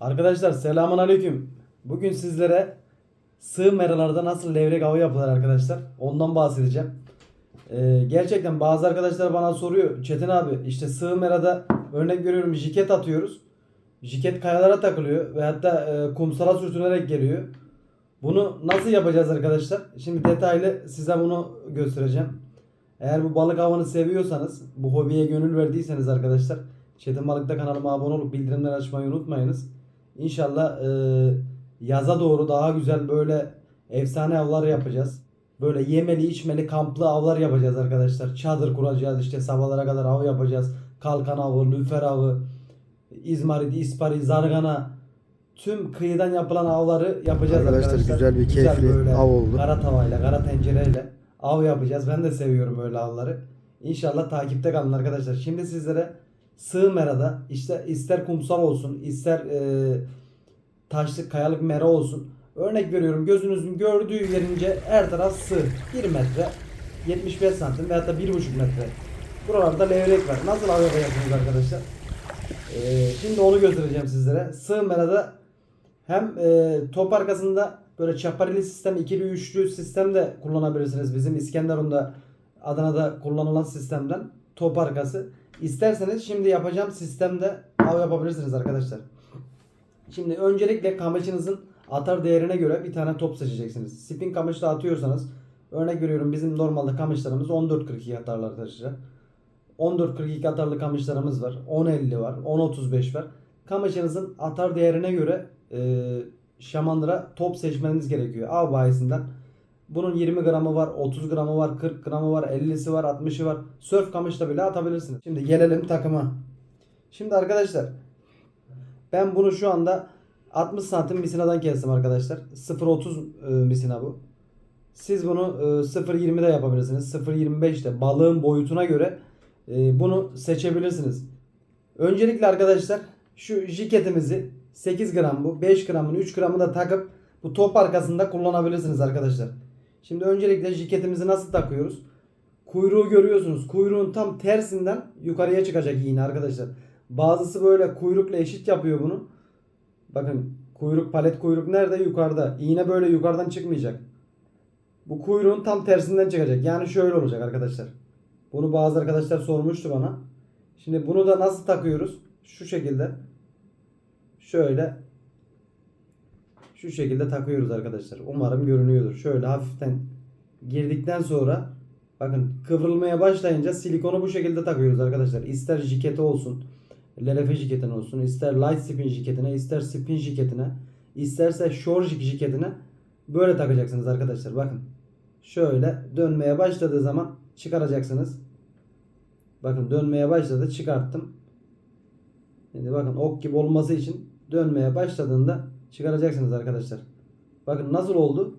Arkadaşlar selamun aleyküm. Bugün sizlere sığ meralarda nasıl levrek avı yapılır arkadaşlar. Ondan bahsedeceğim. Ee, gerçekten bazı arkadaşlar bana soruyor. Çetin abi işte sığ merada örnek veriyorum jiket atıyoruz. Jiket kayalara takılıyor ve hatta e, kumsala sürtünerek geliyor. Bunu nasıl yapacağız arkadaşlar? Şimdi detaylı size bunu göstereceğim. Eğer bu balık avını seviyorsanız, bu hobiye gönül verdiyseniz arkadaşlar Çetin Balık'ta kanalıma abone olup bildirimleri açmayı unutmayınız. İnşallah e, yaza doğru daha güzel böyle efsane avlar yapacağız. Böyle yemeli içmeli kamplı avlar yapacağız arkadaşlar. Çadır kuracağız işte sabahlara kadar av yapacağız. Kalkan avı, lüfer avı, izmarit, ispari, zargana tüm kıyıdan yapılan avları yapacağız Arkadaşlar, arkadaşlar. güzel bir keyifli böyle av oldu. Kara tavayla, kara tencereyle av yapacağız. Ben de seviyorum öyle avları. İnşallah takipte kalın arkadaşlar. Şimdi sizlere sığ merada işte ister kumsal olsun, ister e, taşlık kayalık mera olsun. Örnek veriyorum gözünüzün gördüğü yerince her taraf sığ. 1 metre 75 santim veya da 1,5 metre. Buralarda levrek var. Nasıl av yapacaksınız arkadaşlar? E, şimdi onu göstereceğim sizlere. Sığ merada hem e, top arkasında böyle çaparili sistem, ikili üçlü sistem de kullanabilirsiniz. Bizim İskenderun'da Adana'da kullanılan sistemden top arkası. İsterseniz şimdi yapacağım sistemde av yapabilirsiniz arkadaşlar. Şimdi öncelikle kamışınızın atar değerine göre bir tane top seçeceksiniz. Spin kamışla atıyorsanız örnek veriyorum bizim normalde kamışlarımız 14.42 atarlar arkadaşlar. 14.42 atarlı kamışlarımız var. 10.50 var. 10.35 var. Kamışınızın atar değerine göre e, şamandıra top seçmeniz gerekiyor. Av bayisinden. Bunun 20 gramı var, 30 gramı var, 40 gramı var, 50'si var, 60'ı var. Sörf kamışla bile atabilirsiniz. Şimdi gelelim takıma. Şimdi arkadaşlar ben bunu şu anda 60 santim misinadan kestim arkadaşlar. 0.30 e, misina bu. Siz bunu e, 0.20'de yapabilirsiniz. 0.25'te balığın boyutuna göre e, bunu seçebilirsiniz. Öncelikle arkadaşlar şu jiketimizi 8 gram bu 5 gramını 3 gramını da takıp bu top arkasında kullanabilirsiniz arkadaşlar. Şimdi öncelikle jiketimizi nasıl takıyoruz? Kuyruğu görüyorsunuz. Kuyruğun tam tersinden yukarıya çıkacak iğne arkadaşlar. Bazısı böyle kuyrukla eşit yapıyor bunu. Bakın kuyruk palet kuyruk nerede? Yukarıda. İğne böyle yukarıdan çıkmayacak. Bu kuyruğun tam tersinden çıkacak. Yani şöyle olacak arkadaşlar. Bunu bazı arkadaşlar sormuştu bana. Şimdi bunu da nasıl takıyoruz? Şu şekilde. Şöyle. Şu şekilde takıyoruz arkadaşlar. Umarım görünüyordur. Şöyle hafiften girdikten sonra bakın kıvrılmaya başlayınca silikonu bu şekilde takıyoruz arkadaşlar. İster jiketi olsun. LLF jiketine olsun. ister light spin jiketine. ister spin jiketine. isterse shore jik jiketine. Böyle takacaksınız arkadaşlar. Bakın. Şöyle dönmeye başladığı zaman çıkaracaksınız. Bakın dönmeye başladı. Çıkarttım. Şimdi bakın ok gibi olması için dönmeye başladığında çıkaracaksınız arkadaşlar. Bakın nasıl oldu?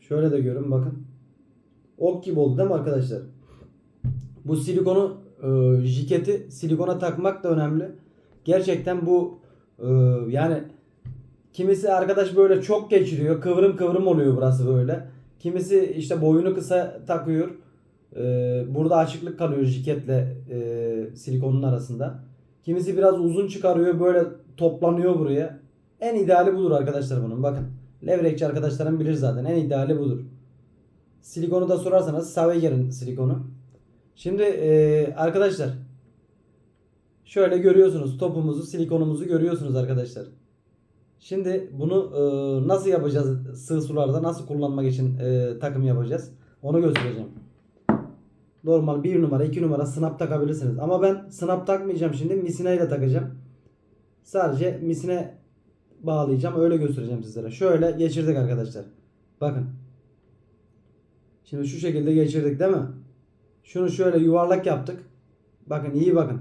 Şöyle de görün bakın. Ok gibi oldu değil mi arkadaşlar? Bu silikonu e, jiketi silikona takmak da önemli. Gerçekten bu e, yani kimisi arkadaş böyle çok geçiriyor. Kıvrım kıvrım oluyor burası böyle. Kimisi işte boyunu kısa takıyor. E, burada açıklık kalıyor jiketle e, silikonun arasında. Kimisi biraz uzun çıkarıyor böyle toplanıyor buraya. En ideali budur arkadaşlar bunun. Bakın. Levrekçi arkadaşlarım bilir zaten. En ideali budur. Silikonu da sorarsanız Saveger'in silikonu. Şimdi e, arkadaşlar şöyle görüyorsunuz topumuzu silikonumuzu görüyorsunuz arkadaşlar. Şimdi bunu e, nasıl yapacağız sığ sularda nasıl kullanmak için e, takım yapacağız onu göstereceğim. Normal bir numara iki numara snap takabilirsiniz. Ama ben snap takmayacağım şimdi misine ile takacağım. Sadece misine bağlayacağım öyle göstereceğim sizlere. Şöyle geçirdik arkadaşlar. Bakın. Şimdi şu şekilde geçirdik değil mi? Şunu şöyle yuvarlak yaptık. Bakın iyi bakın.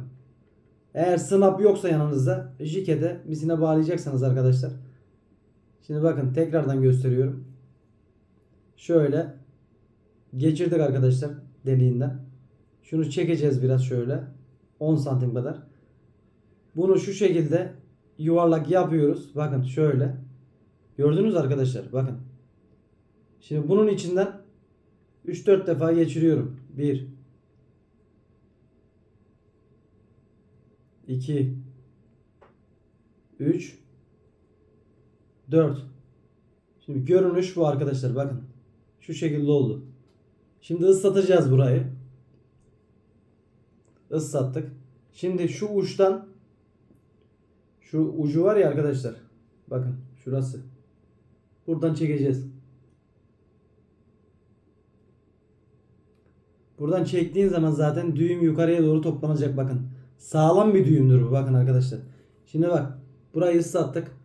Eğer snap yoksa yanınızda jikete misine bağlayacaksanız arkadaşlar. Şimdi bakın tekrardan gösteriyorum. Şöyle geçirdik arkadaşlar deliğinden. Şunu çekeceğiz biraz şöyle. 10 santim kadar. Bunu şu şekilde yuvarlak yapıyoruz. Bakın şöyle. Gördünüz arkadaşlar. Bakın. Şimdi bunun içinden 3-4 defa geçiriyorum. 1 2 3 4 Şimdi görünüş bu arkadaşlar bakın. Şu şekilde oldu. Şimdi ıslatacağız burayı. Islattık. Şimdi şu uçtan şu ucu var ya arkadaşlar. Bakın şurası. Buradan çekeceğiz. Buradan çektiğin zaman zaten düğüm yukarıya doğru toplanacak bakın. Sağlam bir düğümdür bu bakın arkadaşlar. Şimdi bak burayı ıslattık.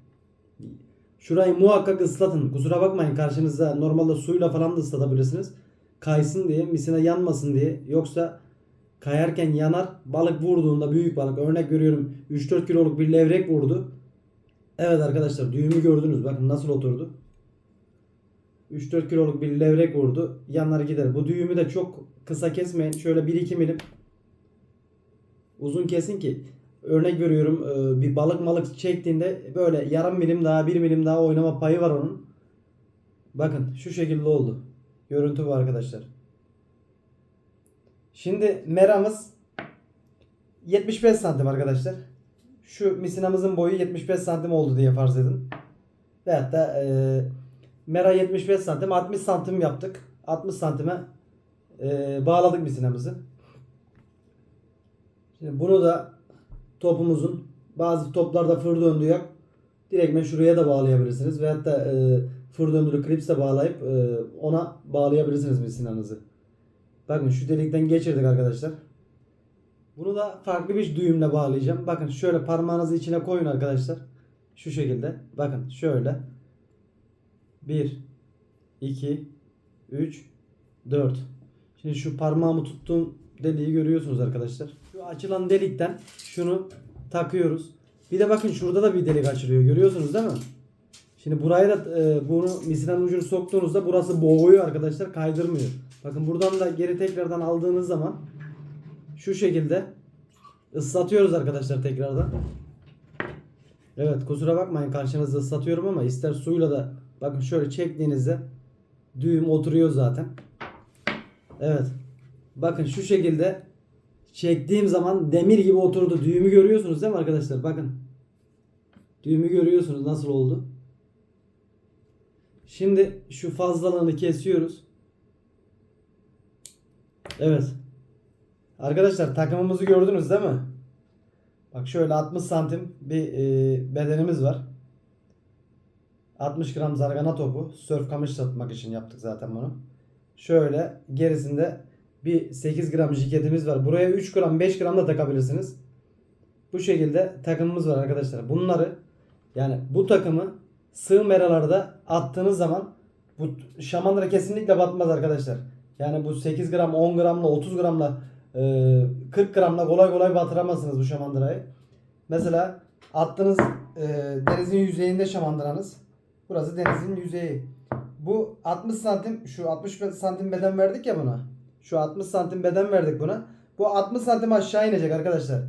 Şurayı muhakkak ıslatın. Kusura bakmayın karşınızda normalde suyla falan da ıslatabilirsiniz. Kaysın diye, misine yanmasın diye. Yoksa kayarken yanar. Balık vurduğunda büyük balık örnek görüyorum 3-4 kiloluk bir levrek vurdu. Evet arkadaşlar düğümü gördünüz. Bakın nasıl oturdu. 3-4 kiloluk bir levrek vurdu. Yanlar gider. Bu düğümü de çok kısa kesmeyin. Şöyle 1-2 milim uzun kesin ki örnek veriyorum e, bir balık malık çektiğinde böyle yarım milim daha 1 milim daha oynama payı var onun. Bakın şu şekilde oldu. Görüntü bu arkadaşlar. Şimdi meramız 75 santim arkadaşlar. Şu misinamızın boyu 75 santim oldu diye farz edin. Veyahut da e, mera 75 santim 60 santim yaptık. 60 santime e, bağladık misinamızı. Şimdi bunu da topumuzun bazı toplarda fır döndü yok. Direktmen şuraya da bağlayabilirsiniz. Veyahut da e, fır döndürü klipse bağlayıp e, ona bağlayabilirsiniz misinanızı. Bakın şu delikten geçirdik arkadaşlar. Bunu da farklı bir düğümle bağlayacağım. Bakın şöyle parmağınızı içine koyun arkadaşlar. Şu şekilde. Bakın şöyle. 1 2 3 4 Şimdi şu parmağımı tuttuğum deliği görüyorsunuz arkadaşlar. Şu açılan delikten şunu takıyoruz. Bir de bakın şurada da bir delik açılıyor. Görüyorsunuz değil mi? Şimdi buraya da e, bunu misinan ucunu soktuğunuzda burası boğuyor arkadaşlar. Kaydırmıyor. Bakın buradan da geri tekrardan aldığınız zaman şu şekilde ıslatıyoruz arkadaşlar tekrardan. Evet kusura bakmayın karşınızda ıslatıyorum ama ister suyla da bakın şöyle çektiğinizde düğüm oturuyor zaten. Evet. Bakın şu şekilde çektiğim zaman demir gibi oturdu. Düğümü görüyorsunuz değil mi arkadaşlar? Bakın. Düğümü görüyorsunuz nasıl oldu. Şimdi şu fazlalığını kesiyoruz. Evet. Arkadaşlar takımımızı gördünüz değil mi? Bak şöyle 60 santim bir e, bedenimiz var. 60 gram zargana topu. Sörf kamış satmak için yaptık zaten bunu. Şöyle gerisinde bir 8 gram jiketimiz var. Buraya 3 gram 5 gram da takabilirsiniz. Bu şekilde takımımız var arkadaşlar. Bunları yani bu takımı sığ meralarda attığınız zaman bu şamandıra kesinlikle batmaz arkadaşlar. Yani bu 8 gram 10 gramla 30 gramla e, 40 gramla kolay kolay batıramazsınız bu şamandırayı. Mesela attığınız e, denizin yüzeyinde şamandıranız. Burası denizin yüzeyi. Bu 60 santim şu 60 santim beden verdik ya buna. Şu 60 santim beden verdik buna. Bu 60 santim aşağı inecek arkadaşlar.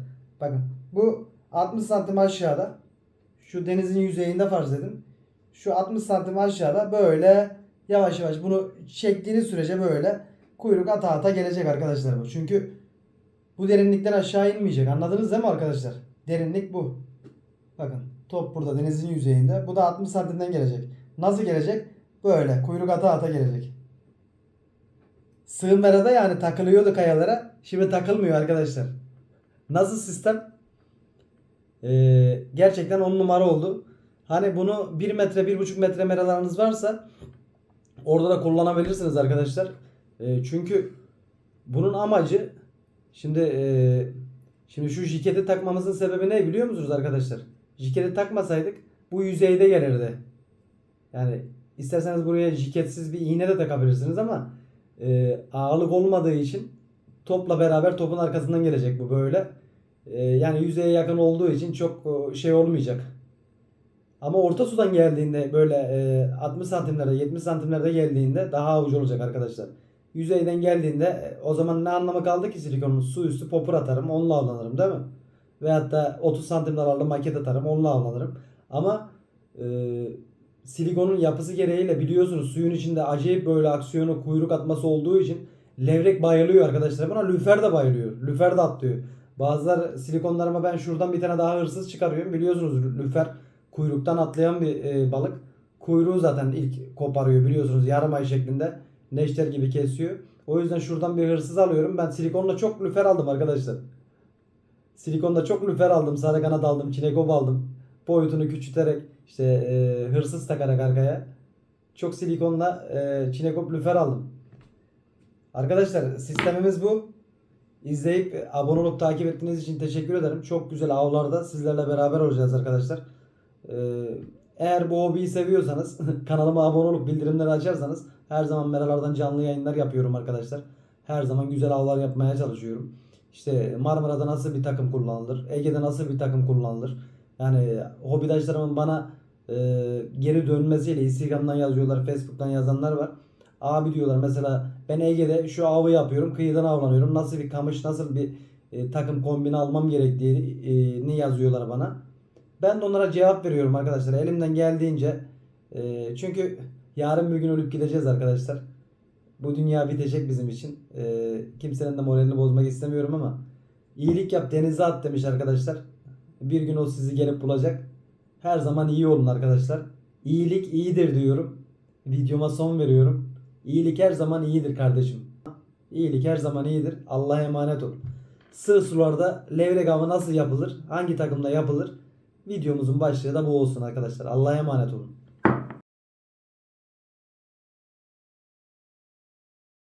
Bakın bu 60 santim aşağıda. Şu denizin yüzeyinde farz edin. Şu 60 santim aşağıda böyle yavaş yavaş bunu çektiğiniz sürece böyle kuyruk ata ata gelecek arkadaşlar bu. Çünkü bu derinlikten aşağı inmeyecek. Anladınız değil mi arkadaşlar? Derinlik bu. Bakın top burada denizin yüzeyinde. Bu da 60 santimden gelecek. Nasıl gelecek? Böyle kuyruk ata ata gelecek. Sığınmada yani takılıyordu kayalara. Şimdi takılmıyor arkadaşlar. Nasıl sistem? Ee, gerçekten on numara oldu. Hani bunu 1 metre 1,5 metre meralarınız varsa orada da kullanabilirsiniz arkadaşlar. Ee, çünkü bunun amacı şimdi e, şimdi şu jiketi takmamızın sebebi ne biliyor musunuz arkadaşlar? Jiketi takmasaydık bu yüzeyde gelirdi. Yani isterseniz buraya jiketsiz bir iğne de takabilirsiniz ama e, ağırlık olmadığı için topla beraber topun arkasından gelecek bu böyle. E, yani yüzeye yakın olduğu için çok e, şey olmayacak. Ama orta sudan geldiğinde böyle e, 60 santimlerde 70 santimlerde geldiğinde daha avuç olacak arkadaşlar. Yüzeyden geldiğinde e, o zaman ne anlamı kaldı ki silikonun su üstü popur atarım onunla avlanırım değil mi? Veyahut da 30 santim aralığı maket atarım onunla avlanırım. Ama e, silikonun yapısı gereğiyle biliyorsunuz suyun içinde acayip böyle aksiyonu kuyruk atması olduğu için levrek bayılıyor arkadaşlar. Buna lüfer de bayılıyor. Lüfer de atlıyor. Bazılar silikonlarıma ben şuradan bir tane daha hırsız çıkarıyorum. Biliyorsunuz lüfer kuyruktan atlayan bir e, balık. Kuyruğu zaten ilk koparıyor biliyorsunuz yarım ay şeklinde. Neşter gibi kesiyor. O yüzden şuradan bir hırsız alıyorum. Ben silikonla çok lüfer aldım arkadaşlar. Silikonda çok lüfer aldım. Sarı kanat aldım. Çinekop aldım. Boyutunu küçülterek işte e, hırsız takarak arkaya. Çok silikonla e, çinekop lüfer aldım. Arkadaşlar sistemimiz bu. İzleyip e, abone olup takip ettiğiniz için teşekkür ederim. Çok güzel avlarda sizlerle beraber olacağız arkadaşlar. Ee, eğer bu hobiyi seviyorsanız kanalıma abone olup bildirimleri açarsanız her zaman meralardan canlı yayınlar yapıyorum arkadaşlar. Her zaman güzel avlar yapmaya çalışıyorum. İşte Marmara'da nasıl bir takım kullanılır? Ege'de nasıl bir takım kullanılır? Yani hobidaşlarımın bana e, geri dönmesiyle Instagram'dan yazıyorlar, Facebook'tan yazanlar var. Abi diyorlar mesela ben Ege'de şu avı yapıyorum, kıyıdan avlanıyorum. Nasıl bir kamış, nasıl bir e, takım kombini almam gerektiğini yazıyorlar bana. Ben de onlara cevap veriyorum arkadaşlar. Elimden geldiğince. E, çünkü yarın bir gün ölüp gideceğiz arkadaşlar. Bu dünya bitecek bizim için. E, kimsenin de moralini bozmak istemiyorum ama iyilik yap denize at demiş arkadaşlar. Bir gün o sizi gelip bulacak. Her zaman iyi olun arkadaşlar. İyilik iyidir diyorum. Videoma son veriyorum. İyilik her zaman iyidir kardeşim. İyilik her zaman iyidir. Allah'a emanet ol. Sığ sularda levrek avı nasıl yapılır? Hangi takımda yapılır? Videomuzun başlığı da bu olsun arkadaşlar. Allah'a emanet olun.